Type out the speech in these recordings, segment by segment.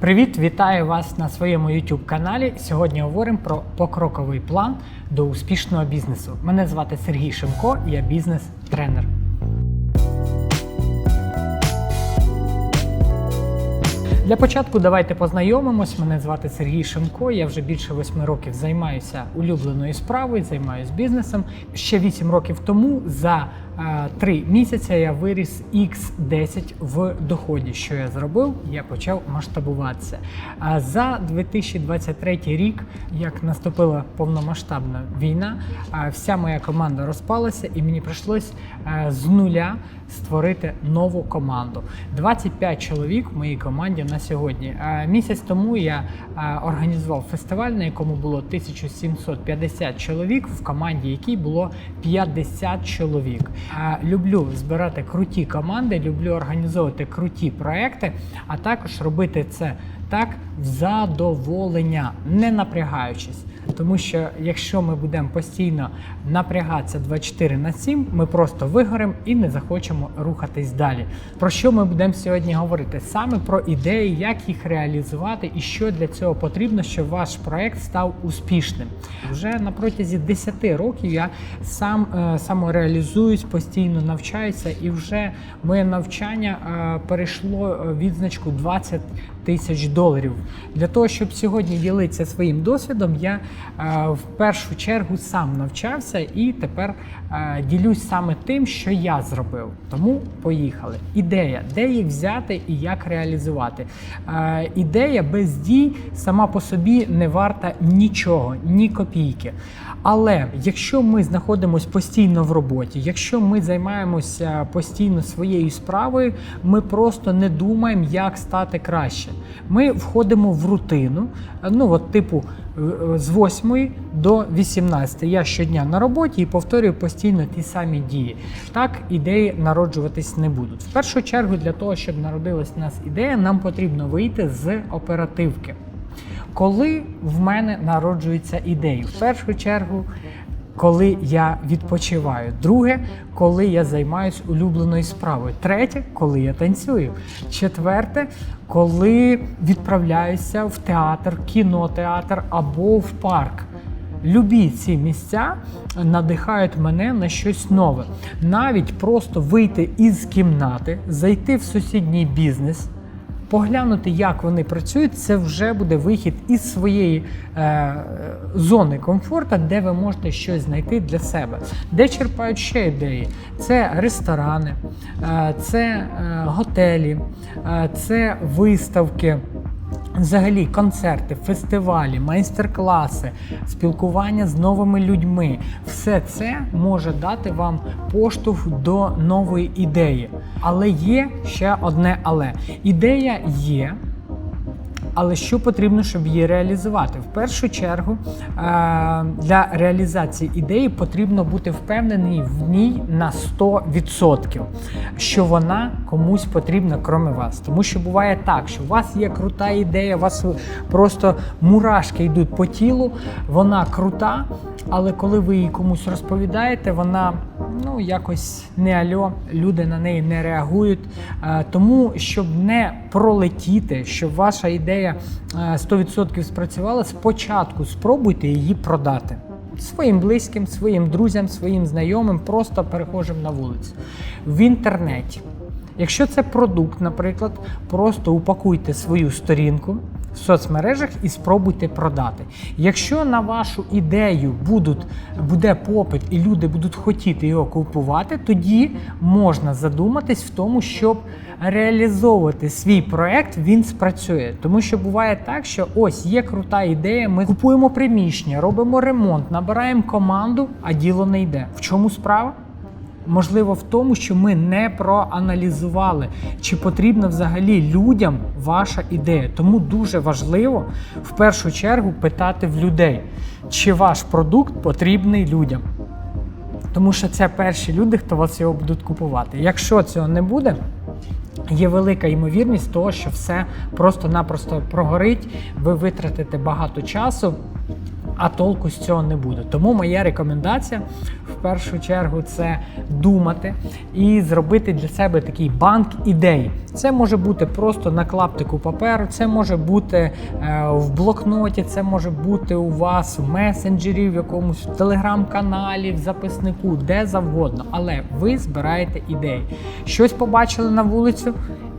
Привіт, вітаю вас на своєму YouTube каналі. Сьогодні говоримо про покроковий план до успішного бізнесу. Мене звати Сергій Шимко, я бізнес-тренер. Для початку давайте познайомимось. Мене звати Сергій Шимко. Я вже більше восьми років займаюся улюбленою справою, займаюся бізнесом. Ще вісім років тому за три місяці я виріс X10 в доході. Що я зробив? Я почав масштабуватися. А за 2023 рік, як наступила повномасштабна війна, вся моя команда розпалася, і мені прийшлось з нуля створити нову команду. 25 чоловік в моїй команді на сьогодні. Місяць тому я організував фестиваль, на якому було 1750 чоловік, в команді якій було 50 чоловік. Люблю збирати круті команди, люблю організовувати круті проекти, а також робити це так в задоволення, не напрягаючись. Тому що якщо ми будемо постійно напрягатися 24 на 7, ми просто вигоремо і не захочемо рухатись далі. Про що ми будемо сьогодні говорити? Саме про ідеї, як їх реалізувати і що для цього потрібно, щоб ваш проект став успішним. Вже на протязі 10 років я сам е, самореалізуюсь, постійно навчаюся, і вже моє навчання е, перейшло е, відзначку 20 тисяч. Для того, щоб сьогодні ділитися своїм досвідом, я е, в першу чергу сам навчався і тепер е, ділюсь саме тим, що я зробив. Тому поїхали. Ідея, де їх взяти і як реалізувати. Е, Ідея без дій сама по собі не варта нічого, ні копійки. Але якщо ми знаходимося постійно в роботі, якщо ми займаємося постійно своєю справою, ми просто не думаємо, як стати краще. Ми входимо в рутину, ну от типу е, з 8 до 18. Я щодня на роботі і повторюю постійно ті самі дії. Так ідеї народжуватись не будуть. В першу чергу, для того, щоб народилась у нас ідея, нам потрібно вийти з оперативки. Коли в мене народжується ідея? В першу чергу, коли я відпочиваю. Друге, коли я займаюся улюбленою справою. Третє, коли я танцюю. Четверте, коли відправляюся в театр, кінотеатр або в парк. Любі ці місця надихають мене на щось нове. Навіть просто вийти із кімнати, зайти в сусідній бізнес. Поглянути, як вони працюють, це вже буде вихід із своєї е, зони комфорту, де ви можете щось знайти для себе. Де черпають ще ідеї? Це ресторани, е, це е, готелі, е, це виставки. Взагалі, концерти, фестивалі, майстер-класи, спілкування з новими людьми все це може дати вам поштовх до нової ідеї. Але є ще одне але. Ідея є. Але що потрібно, щоб її реалізувати? В першу чергу е, для реалізації ідеї потрібно бути впевнений в ній на 100%, що вона комусь потрібна, крім вас. Тому що буває так, що у вас є крута ідея, у вас просто мурашки йдуть по тілу, вона крута, але коли ви її комусь розповідаєте, вона ну якось не альо, люди на неї не реагують. Е, Тому, щоб не пролетіти, щоб ваша ідея е, 100% спрацювала, спочатку спробуйте її продати. Своїм близьким, своїм друзям, своїм знайомим, просто перехожим на вулицю. В інтернеті. Якщо це продукт, наприклад, просто упакуйте свою сторінку в соцмережах і спробуйте продати. Якщо на вашу ідею будуть, буде попит і люди будуть хотіти його купувати, тоді можна задуматись в тому, щоб реалізовувати свій проект, він спрацює. Тому що буває так, що ось є крута ідея, ми купуємо приміщення, робимо ремонт, набираємо команду, а діло не йде. В чому справа? Можливо, в тому, що ми не проаналізували, чи потрібна взагалі людям ваша ідея. Тому дуже важливо в першу чергу питати в людей, чи ваш продукт потрібний людям. Тому що це перші люди, хто вас його будуть купувати. Якщо цього не буде, є велика ймовірність того, що все просто-напросто прогорить, ви витратите багато часу. А толку з цього не буде. Тому моя рекомендація в першу чергу це думати і зробити для себе такий банк ідей. Це може бути просто на клаптику паперу, це може бути е, в блокноті, це може бути у вас в месенджері, в якомусь телеграм-каналі, в записнику, де завгодно. Але ви збираєте ідеї. Щось побачили на вулицю.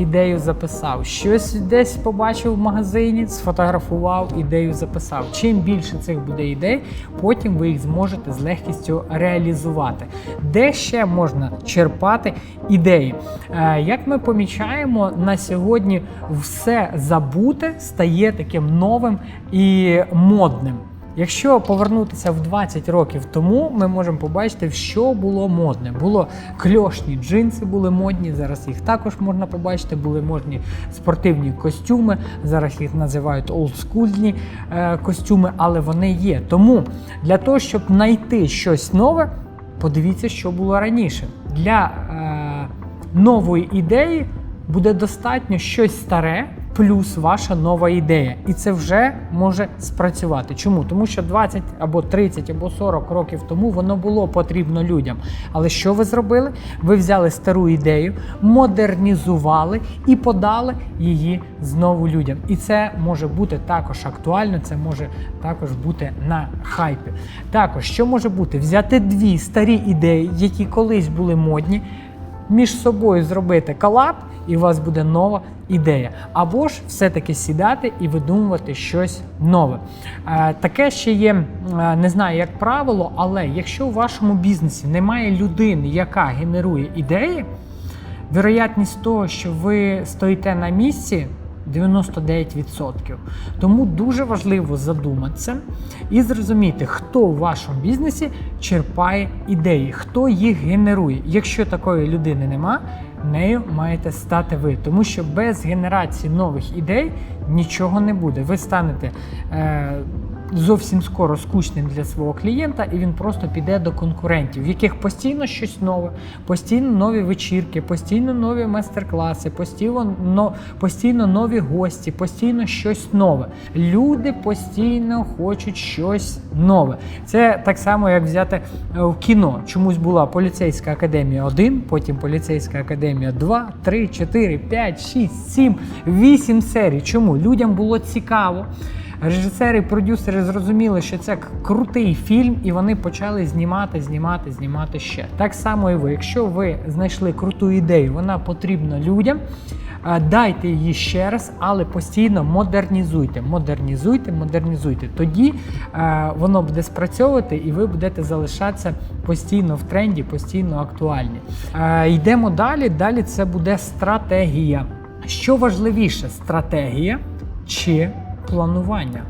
Ідею записав, щось десь побачив в магазині, сфотографував, ідею записав. Чим більше цих буде ідей, потім ви їх зможете з легкістю реалізувати. Де ще можна черпати ідеї? Е, Як ми помічаємо, на сьогодні все забуте стає таким новим і модним. Якщо повернутися в 20 років тому, ми можемо побачити, що було модне. Було кльошні джинси, були модні. Зараз їх також можна побачити. Були модні спортивні костюми. Зараз їх називають олдскульні е, костюми, але вони є. Тому для того, щоб знайти щось нове, подивіться, що було раніше. Для е, нової ідеї буде достатньо щось старе. Плюс ваша нова ідея, і це вже може спрацювати. Чому? Тому що 20 або 30 або 40 років тому воно було потрібно людям. Але що ви зробили? Ви взяли стару ідею, модернізували і подали її знову людям. І це може бути також актуально, це може також бути на хайпі. Також що може бути? Взяти дві старі ідеї, які колись були модні між собою зробити колаб, і у вас буде нова ідея. Або ж все-таки сідати і видумувати щось нове. Е, Таке ще є, е, не знаю, як правило, але якщо у вашому бізнесі немає людини, яка генерує ідеї, вероятність того, що ви стоїте на місці. 99%. Тому дуже важливо задуматися і зрозуміти, хто в вашому бізнесі черпає ідеї, хто їх генерує. Якщо такої людини нема, нею маєте стати ви. Тому що без генерації нових ідей нічого не буде. Ви станете е, зовсім скоро скучним для свого клієнта, і він просто піде до конкурентів, в яких постійно щось нове, постійно нові вечірки, постійно нові майстер-класи, постійно, но, постійно нові гості, постійно щось нове. Люди постійно хочуть щось нове. Це так само, як взяти е, в кіно. Чомусь була поліцейська академія 1, потім поліцейська академія 2, 3, 4, 5, 6, 7, 8 серій. Чому? Людям було цікаво. Режисери і продюсери зрозуміли, що це крутий фільм, і вони почали знімати, знімати, знімати ще. Так само і ви. Якщо ви знайшли круту ідею, вона потрібна людям. е, Дайте її ще раз, але постійно модернізуйте, модернізуйте, модернізуйте. Тоді е, воно буде спрацьовувати, і ви будете залишатися постійно в тренді, постійно актуальні. Е, йдемо далі. Далі це буде стратегія. Що важливіше, стратегія чи планування.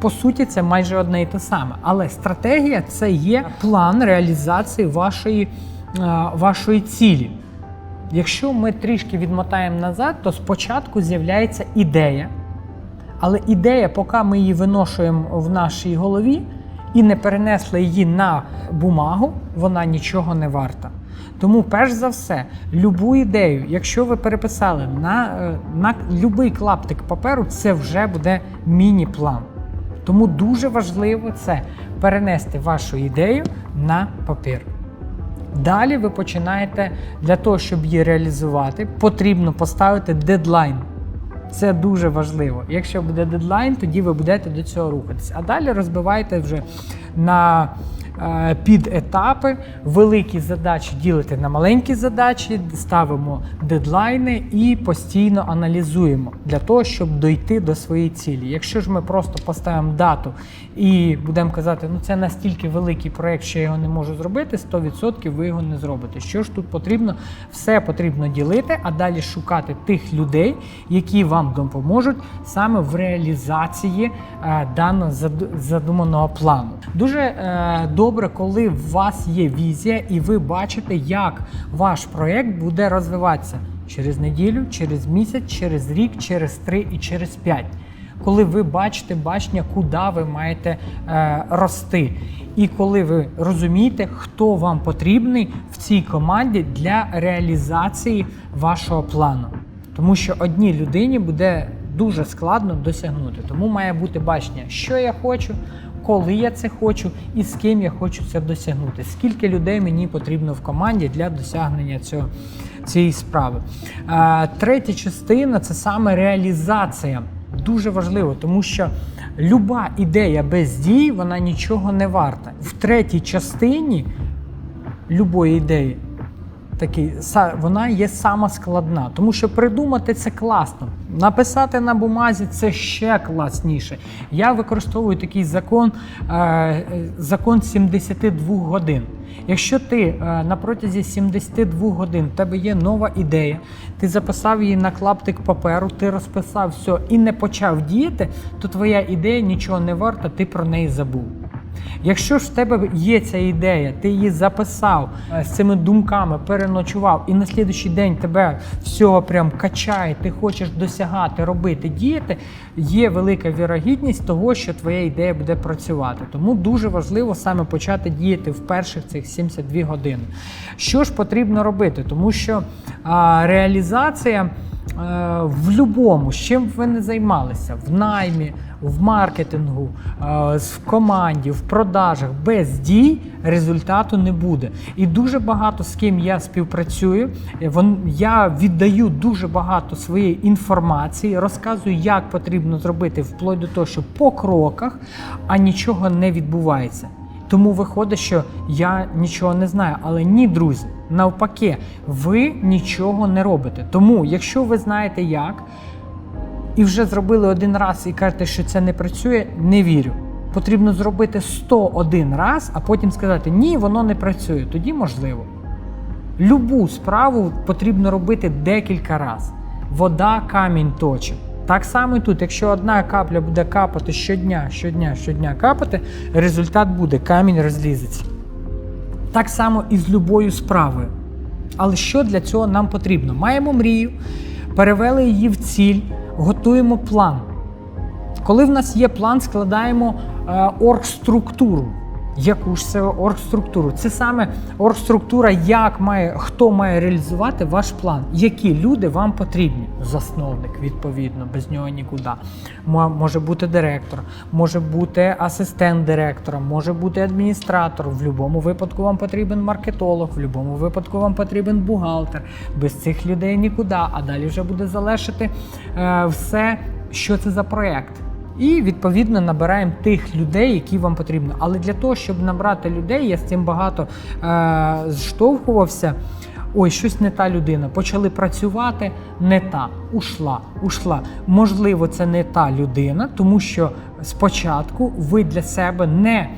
По суті, це майже одне і те саме. Але стратегія це є план реалізації вашої, е, вашої цілі. Якщо ми трішки відмотаємо назад, то спочатку з'являється ідея. Але ідея, поки ми її виношуємо в нашій голові і не перенесли її на бумагу, вона нічого не варта. Тому, перш за все, любу ідею, якщо ви переписали на, е, на будь-який клаптик паперу, це вже буде міні-план. Тому дуже важливо це перенести вашу ідею на папір. Далі ви починаєте для того, щоб її реалізувати, потрібно поставити дедлайн. Це дуже важливо. Якщо буде дедлайн, тоді ви будете до цього рухатися. А далі розбивайте вже на е, підетапи, великі задачі ділите на маленькі задачі, ставимо дедлайни і постійно аналізуємо для того, щоб дойти до своєї цілі. Якщо ж ми просто поставимо дату і будемо казати, ну це настільки великий проект, що я його не можу зробити, 100% ви його не зробите. Що ж тут потрібно? Все потрібно ділити, а далі шукати тих людей, які вам допоможуть саме в реалізації е, даного задуманого плану. Дуже е, добре, коли у вас є візія, і ви бачите, як ваш проект буде розвиватися через неділю, через місяць, через рік, через три і через п'ять. Коли ви бачите бачення, куди ви маєте е, рости, і коли ви розумієте, хто вам потрібний в цій команді для реалізації вашого плану. Тому що одній людині буде дуже складно досягнути. Тому має бути бачення, що я хочу, коли я це хочу і з ким я хочу це досягнути. Скільки людей мені потрібно в команді для досягнення цього, цієї справи. Е, третя частина це саме реалізація. Дуже важливо, тому що люба ідея без дій вона нічого не варта. В третій частині любої ідеї такий, вона є сама складна, тому що придумати це класно. Написати на бумазі це ще класніше. Я використовую такий закон, е, закон 72 годин. Якщо ти е, на протязі 72 годин в тебе є нова ідея, ти записав її на клаптик паперу, ти розписав все і не почав діяти, то твоя ідея нічого не варта, ти про неї забув. Якщо ж в тебе є ця ідея, ти її записав е, з цими думками, переночував, і на слідуючий день тебе всього прям качає, ти хочеш досягати, робити, діяти, є велика вірогідність того, що твоя ідея буде працювати. Тому дуже важливо саме почати діяти в перших цих 72 години. Що ж потрібно робити? Тому що а, реалізація. е, В з чим б ви не займалися, в наймі, в маркетингу, е, в команді, в продажах, без дій результату не буде. І дуже багато з ким я співпрацюю. е, Я віддаю дуже багато своєї інформації, розказую, як потрібно зробити, вплоть до того, що по кроках, а нічого не відбувається. Тому виходить, що я нічого не знаю. Але ні, друзі, навпаки, ви нічого не робите. Тому, якщо ви знаєте як, і вже зробили один раз і кажете, що це не працює, не вірю. Потрібно зробити 101 раз, а потім сказати ні, воно не працює. Тоді можливо. Любу справу потрібно робити декілька разів. Вода камінь точить. Так само і тут, якщо одна капля буде капати щодня, щодня, щодня капати, результат буде, камінь розлізеться. Так само і з любою справою. Але що для цього нам потрібно? Маємо мрію, перевели її в ціль, готуємо план. Коли в нас є план, складаємо е, оргструктуру. Яку ж це оргструктуру? Це саме оргструктура, як має, хто має реалізувати ваш план, які люди вам потрібні. Засновник, відповідно, без нього нікуди. Може бути директор, може бути асистент директора, може бути адміністратор. В будь-якому випадку вам потрібен маркетолог, в будь-якому випадку вам потрібен бухгалтер. Без цих людей нікуди. А далі вже буде залежати е, все, що це за проект. І відповідно набираємо тих людей, які вам потрібно. Але для того, щоб набрати людей, я з цим багато е, зштовхувався. Ой, щось не та людина. Почали працювати, не та, ушла, ушла. Можливо, це не та людина, тому що спочатку ви для себе не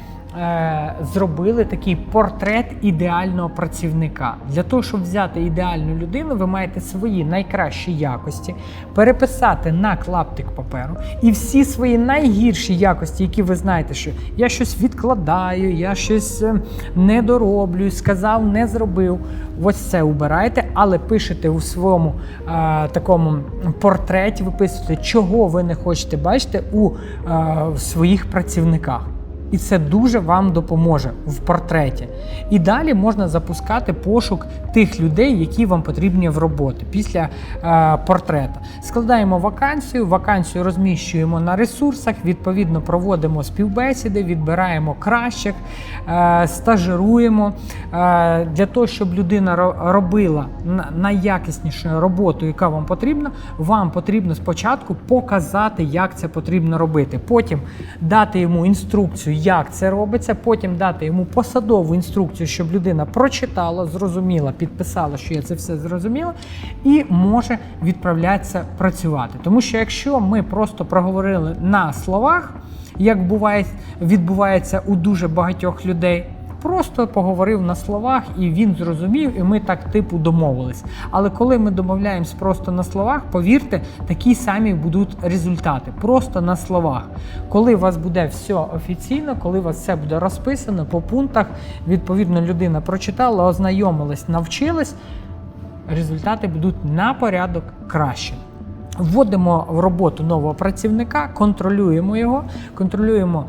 зробили такий портрет ідеального працівника. Для того, щоб взяти ідеальну людину, ви маєте свої найкращі якості переписати на клаптик паперу і всі свої найгірші якості, які ви знаєте, що я щось відкладаю, я щось е, не дороблю, сказав, не зробив. Ось це убирайте, але пишете у своєму е, такому портреті, виписуєте, чого ви не хочете бачити у е, своїх працівниках. І це дуже вам допоможе в портреті. І далі можна запускати пошук тих людей, які вам потрібні в роботі після е, портрета. Складаємо вакансію, вакансію розміщуємо на ресурсах, відповідно проводимо співбесіди, відбираємо кращих, е, стажируємо е, для того, щоб людина робила найякіснішу роботу, яка вам потрібна. Вам потрібно спочатку показати, як це потрібно робити. Потім дати йому інструкцію, як це робиться. Потім дати йому посадову інструкцію, щоб людина прочитала, зрозуміла, підписала, що я це все зрозуміла, і може відправлятися працювати. Тому що якщо ми просто проговорили на словах, як буває, відбувається у дуже багатьох людей. Просто поговорив на словах, і він зрозумів, і ми так типу домовились. Але коли ми домовляємось просто на словах, повірте, такі самі будуть результати. Просто на словах. Коли у вас буде все офіційно, коли у вас все буде розписано по пунктах, відповідно, людина прочитала, ознайомилась, навчилась, результати будуть на порядок краще. Вводимо в роботу нового працівника, контролюємо його, контролюємо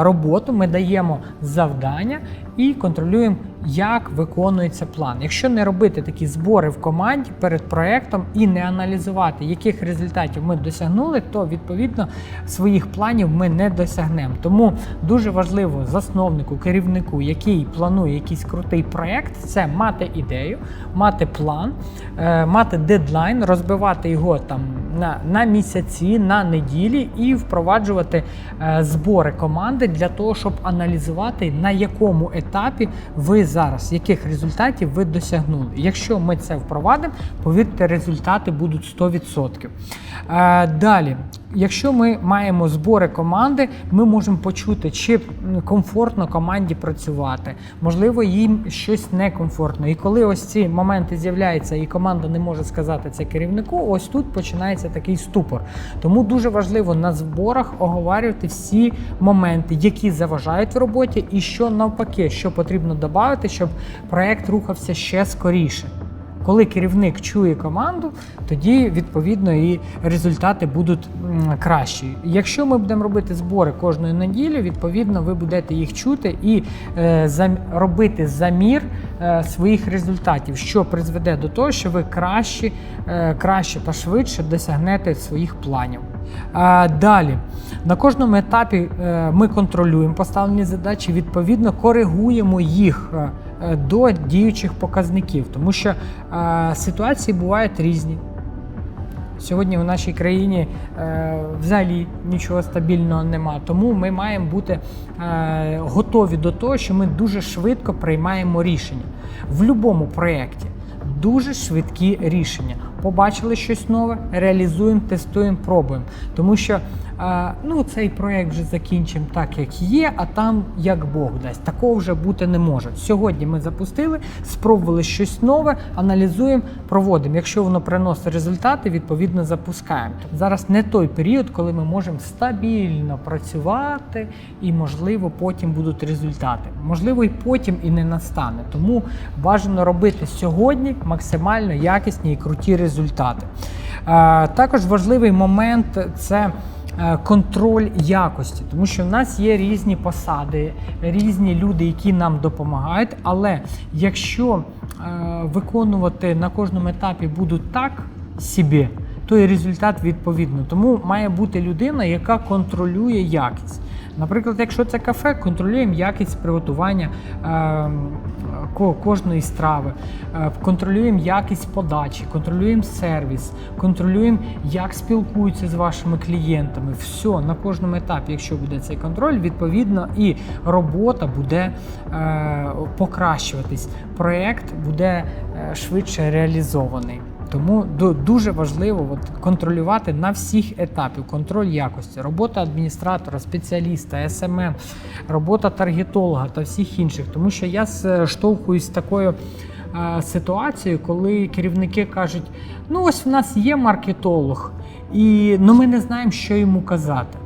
роботу, ми даємо завдання і контролюємо, як виконується план. Якщо не робити такі збори в команді перед проектом і не аналізувати, яких результатів ми досягнули, то відповідно своїх планів ми не досягнемо. Тому дуже важливо засновнику, керівнику, який планує якийсь крутий проект, це мати ідею, мати план, е, мати дедлайн, розбивати його там на, на місяці, на неділі і впроваджувати е, збори команди для того, щоб аналізувати на якому етапі ви зараз, яких результатів ви досягнули. Якщо ми це впровадимо, повірте, результати будуть 100%. Е, далі, якщо ми маємо збори команди, ми можемо почути, чи комфортно команді працювати, можливо, їм щось некомфортно. І коли ось ці моменти з'являються, і команда не може сказати це керівнику, ось тут починається такий ступор. Тому дуже важливо на зборах оговарювати всі моменти, які заважають в роботі, і що навпаки, що потрібно додати, щоб проект рухався ще скоріше. Коли керівник чує команду, тоді відповідно і результати будуть кращі. Якщо ми будемо робити збори кожної неділі, відповідно ви будете їх чути і е, робити замір е, своїх результатів, що призведе до того, що ви краще, е, краще та швидше досягнете своїх планів. Далі на кожному етапі е, ми контролюємо поставлені задачі, відповідно коригуємо їх е, до діючих показників, тому що е, ситуації бувають різні. Сьогодні в нашій країні е, взагалі нічого стабільного нема. Тому ми маємо бути е, готові до того, що ми дуже швидко приймаємо рішення в будь-якому проєкті. Дуже швидкі рішення. Побачили щось нове, реалізуємо, тестуємо, пробуємо. Тому що е, ну, цей проєкт вже закінчимо так, як є, а там як Бог дасть. Такого вже бути не може. Сьогодні ми запустили, спробували щось нове, аналізуємо, проводимо. Якщо воно приносить результати, відповідно запускаємо. Зараз не той період, коли ми можемо стабільно працювати, і можливо потім будуть результати. Можливо, і потім і не настане. Тому бажано робити сьогодні максимально якісні і круті результати. Також важливий момент це. Е, Контроль якості, тому що в нас є різні посади, різні люди, які нам допомагають. Але якщо е, виконувати на кожному етапі будуть так собі, то і результат відповідно. Тому має бути людина, яка контролює якість. Наприклад, якщо це кафе, контролюємо якість приготування е, кожної страви, е, контролюємо якість подачі, контролюємо сервіс, контролюємо, як спілкуються з вашими клієнтами. Все на кожному етапі, якщо буде цей контроль, відповідно і робота буде е, покращуватись. Проект буде е, швидше реалізований. Тому дуже важливо от, контролювати на всіх етапів контроль якості, робота адміністратора, спеціаліста, СММ, робота таргетолога та всіх інших. Тому що я штовхуюсь з такою ситуацією, коли керівники кажуть: ну ось в нас є маркетолог, і ну ми не знаємо, що йому казати.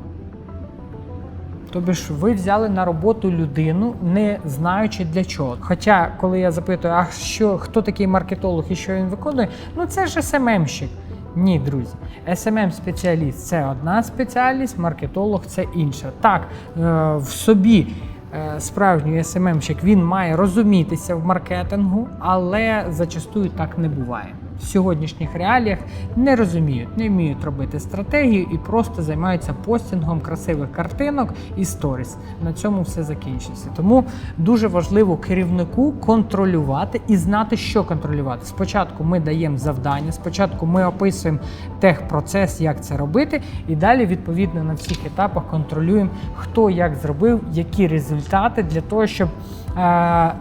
Тобі ж ви взяли на роботу людину, не знаючи для чого. Хоча, коли я запитую, а що хто такий маркетолог і що він виконує, ну це ж СММщик. Ні, друзі, smm спеціаліст це одна спеціальність, маркетолог це інша. Так, е, в собі е, справжній СММщик він має розумітися в маркетингу, але зачастую так не буває. В сьогоднішніх реаліях не розуміють, не вміють робити стратегію і просто займаються постінгом красивих картинок і сторіс. На цьому все закінчиться. Тому дуже важливо керівнику контролювати і знати, що контролювати. Спочатку ми даємо завдання, спочатку ми описуємо техпроцес, як це робити, і далі відповідно на всіх етапах контролюємо, хто як зробив, які результати для того, щоб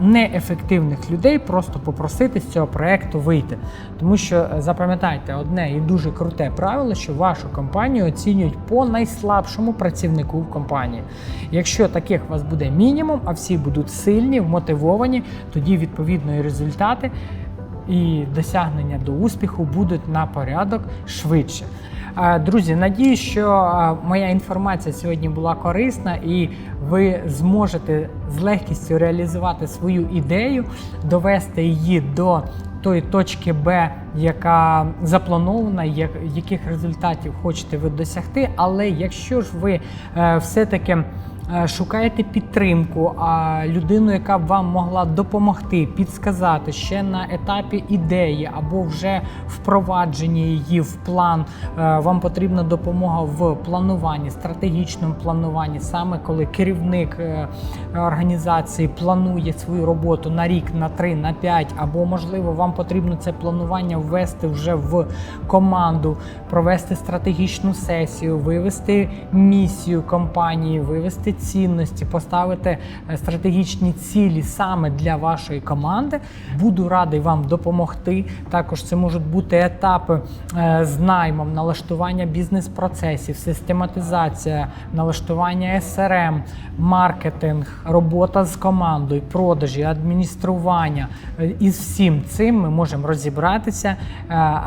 неефективних людей просто попросити з цього проекту вийти. Тому що е, запам'ятайте одне і дуже круте правило, що вашу компанію оцінюють по найслабшому працівнику в компанії. Якщо таких у вас буде мінімум, а всі будуть сильні, вмотивовані, тоді відповідно і результати і досягнення до успіху будуть на порядок швидше. Е, Друзі, надію, що е, моя інформація сьогодні була корисна, і ви зможете з легкістю реалізувати свою ідею, довести її до тої точки Б, яка запланована, яких результатів хочете ви досягти. Але якщо ж ви е, все-таки шукаєте підтримку, а людину, яка б вам могла допомогти, підсказати ще на етапі ідеї або вже впровадженні її в план, е, вам потрібна допомога в плануванні, стратегічному плануванні, саме коли керівник е, організації планує свою роботу на рік, на три, на п'ять, або можливо вам потрібно це планування ввести вже в команду, провести стратегічну сесію, вивести місію компанії, вивести цінності, поставити е, стратегічні цілі саме для вашої команди. Буду радий вам допомогти. Також це можуть бути етапи е, з наймом, налаштування бізнес-процесів, систематизація, налаштування SRM, маркетинг, робота з командою, продажі, адміністрування. Е, Із всім цим ми можемо розібратися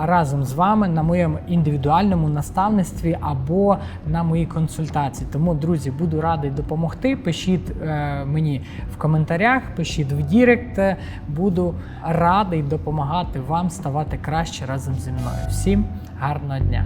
разом з вами на моєму індивідуальному наставництві або на моїй консультації. Тому, друзі, буду радий допомогти. Пишіть е, мені в коментарях, пишіть в Дірект. Буду радий допомагати вам ставати краще разом зі мною. Всім гарного дня!